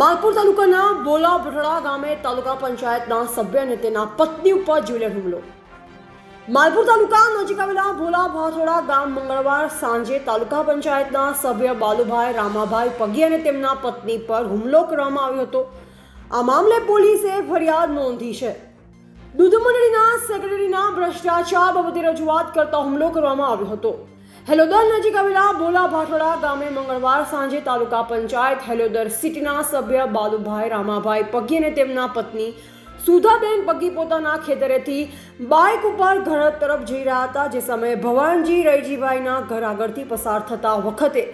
માલપુર તાલુકાના બોલા ભટડા ગામે તાલુકા પંચાયતના સભ્ય અને તેના પત્ની ઉપર જીવલેણ હુમલો. માલપુર તાલુકા નજીક આવેલા ભોલા ભાથોડા ગામ મંગળવાર સાંજે તાલુકા પંચાયતના સભ્ય બાલુભાઈ, રામાભાઈ પગી અને તેમના પત્ની પર હુમલો કરવામાં આવ્યો હતો. આ મામલે પોલીસે ફરિયાદ નોંધી છે. દૂધ મંડળીના સેક્રેટરીના ભ્રષ્ટાચાર બાબતે રજૂઆત કરતા હુમલો કરવામાં આવ્યો હતો. હેલોદર નજીક આવેલા બોલા ભાટોડા ગામે મંગળવાર સાંજે તાલુકા પંચાયત હેલોદર સિટીના સભ્ય બાલુભાઈ રામાભાઈ પગી અને તેમના પત્ની સુધાબેન પગી પોતાના ખેતરેથી બાઇક ઉપર ઘર તરફ જઈ રહ્યા હતા, જે સમયે ભવાનજી રૈજીભાઈના ઘર આગળથી પસાર થતા વખતે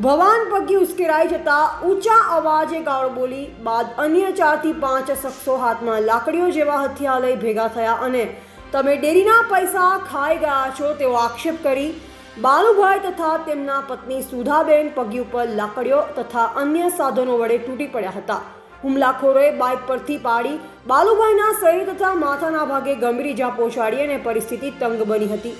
ભવાન પગી ઉશ્કેરાઈ જતા ઊંચા અવાજે ગાળ બોલી બાદ અન્ય ચારથી પાંચ શખ્સો હાથમાં લાકડીઓ જેવા હથિયાર લઈ ભેગા થયા અને તમે ડેરીના પૈસા ખાઈ ગયા છો તેવો આક્ષેપ કરી બાલુભાઈ તથા તેમના પત્ની સુધાબેન પગી ઉપર લાકડીઓ તથા અન્ય સાધનો વડે તૂટી પડ્યા હતા. હુમલાખોરોએ બાઇક પરથી પાડી બાલુભાઈના શરીર તથા માથાના ભાગે ગંભીર ઇજા પહોંચાડી અને પરિસ્થિતિ તંગ બની હતી.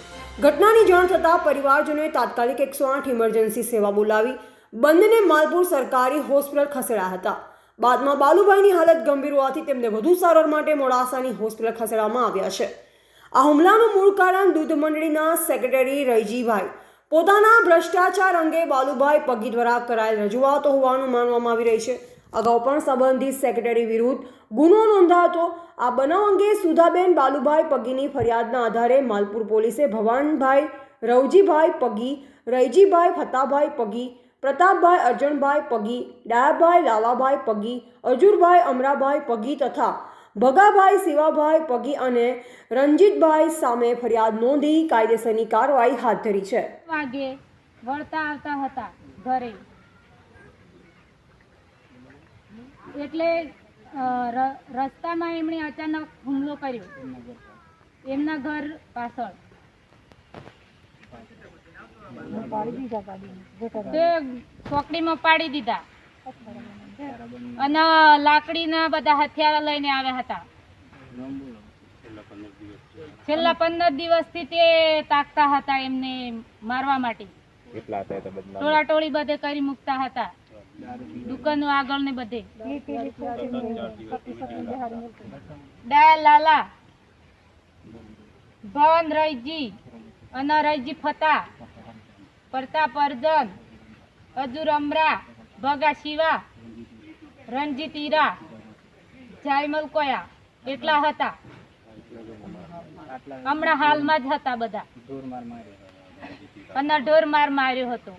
ઘટનાની જાણ થતાં પરિવારજનોએ તાત્કાલિક એકસો આઠ ઇમરજન્સી સેવા બોલાવી બંનેને માલપુર સરકારી હોસ્પિટલ ખસેડાયા હતા. બાદમાં બાલુભાઈની હાલત ગંભીર હોવાથી તેમને વધુ સારવાર માટે મોડાસાની હોસ્પિટલ ખસેડવામાં આવ્યા છે. આ હુમલાનું મૂળ કારણ દૂધ મંડળીના સેક્રેટરી રૈજીભાઈ. પોતાના ભ્રષ્ટાચાર અંગે બાલુભાઈ પગી દ્વારા કરાયેલ રજૂઆતો હોવાનું માનવામાં આવી રહી છે. અગાઉ પણ સંબંધિત સેક્રેટરી વિરુદ્ધ ગુનો નોંધાતો, આ બનાવ અંગે સુધાબેન બાલુભાઈ પગીની ફરિયાદના આધારે માલપુર પોલીસે ભવાનભાઈ રવજીભાઈ પગી, રૈજીભાઈ ફતાભાઈ પગી, પ્રતાપભાઈ અર્જણભાઈ પગી, ડાયાભાઈ લાલાભાઈ પગી, અજુરભાઈ અમરાભાઈ પગી તથા ભગાભાઈ, શિવાભાઈ, પગી અને રંજીતભાઈ સામે ફરિયાદ નોંધી કાયદેસરની કાર્યવાહી હાથ ધરી છે. વાગે વળતા આવતા હતા ઘરે. એટલે રસ્તામાં એમણે અચાનક હુમલો કર્યો. એમના ઘર પાછળ. તે ચોકડીમાં પાડી દીધા. અને લાકડીના બધા હથિયારો લઈને આવ્યા હતા. છેલ્લા પંદર દિવસથી તે તાકતા હતા એમને મારવા માટે. ટોળા ટોળી બધે કરી મૂકતા હતા. દુકાનો આગળ ને બધે. ડાયા લાલા ભવન રઈજી અને રઈજી ફતા પ્રતાપ અર્જન અજુર અમરા ભગા શિવા રણજીત ઈરા જાયમલ કોયા એટલા હતા. હમણાં હાલમાં જ હતા બધા. અને ઢોર માર માર્યો હતો.